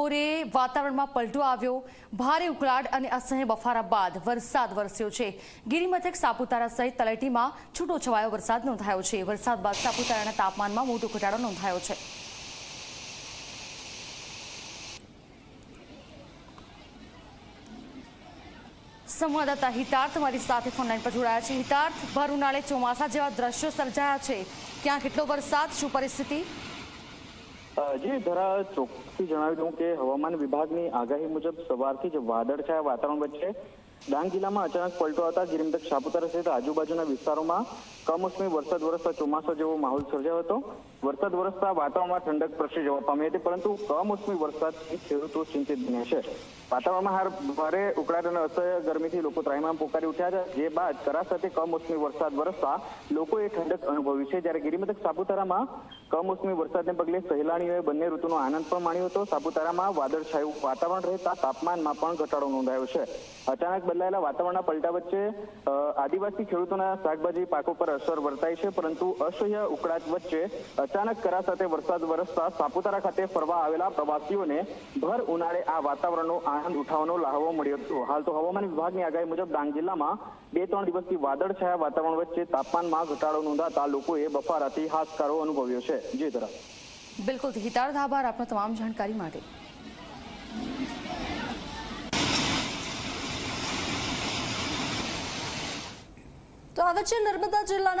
બપોરે વાતાવરણમાં પલટો આવ્યો. ભારે ઉકળાટ અને અસહ્ય બફારા બાદ વરસાદ વરસ્યો છે. ગિરિમથક સાપુતારા સહિત તળેટીમાં છૂટો છવાયો વરસાદ નોંધાયો છે. વરસાદ બાદ સાપુતારાના તાપમાનમાં મોટો ઘટાડો નોંધાયો છે. સંવાદદાતા હિતાર્થ મારી સાથે ફોનલાઈન પર જોડાયા છે. હિતાર્થ ભર ઉનાળે ચોમાસા જેવા દ્રશ્યો સર્જાયા છે. ક્યાં કેટલો વરસાદ, શું પરિસ્થિતિ? જી ધરા ચોખ્ખી જણાવી દઉં કે હવામાન વિભાગની આગાહી મુજબ સવારથી જ વાદળછાયા વાતાવરણ વચ્ચે. ડાંગ જિલ્લામાં અચાનક પલટો આવતા ગિરિમતક સાપુતારા સહિત આજુબાજુના વિસ્તારોમાં કમોસમી વરસાદ વરસતા ચોમાસા જેવો માહોલ સર્જાયો હતો. વરસાદ વરસતા વાતાવરણમાં ઠંડક પ્રસરી જવા પામી હતી, પરંતુ કમોસમી વરસાદથી ખેડૂતો ચિંતિત બન્યા છે. વાતાવરણમાં હાર ભારે ઉકળાટ અને અસહ્ય ગરમીથી લોકો ત્રાહિમામ પોકારી ઉઠ્યા છે. જે બાદ કરા કમોસમી વરસાદ વરસતા લોકોએ ઠંડક અનુભવી છે. જ્યારે ગિરિમથક સાપુતારામાં કમોસમી વરસાદને પગલે સહેલાણીઓએ બંને ઋતુનો આનંદ પણ માણ્યો હતો. સાપુતારામાં વાદળછાયું વાતાવરણ રહેતા તાપમાનમાં પણ ઘટાડો નોંધાયો છે. અચાનક બદલાયેલા વાતાવરણના પલટા વચ્ચે આદિવાસી ખેડૂતોના શાકભાજી પાકો પર અસર વર્તાય છે. પરંતુ અસહ્ય ઉકળાટ વચ્ચે અચાનક કરા સાથે વરસાદ વરસતા સાપુતારા ખાતે ફરવા આવેલા પ્રવાસીઓને ભર ઉનાળે આ વાતાવરણનો આનંદ ઉઠાવવાનો લહાવો મળ્યો હતો. હાલ તો હવામાન વિભાગની આગાહી મુજબ ડાંગ જિલ્લામાં બે ત્રણ દિવસથી વાદળછાયા વાતાવરણ વચ્ચે તાપમાનમાં ઘટાડો નોંધાતા લોકોએ બફારાથી હાશકારો અનુભવ્યો છે. જે તરફ. બિલકુલ. હિતાર્થ આભાર આપનો તમામ જાણકારી માટે. તો હવે છે નર્મદા જિલ્લાના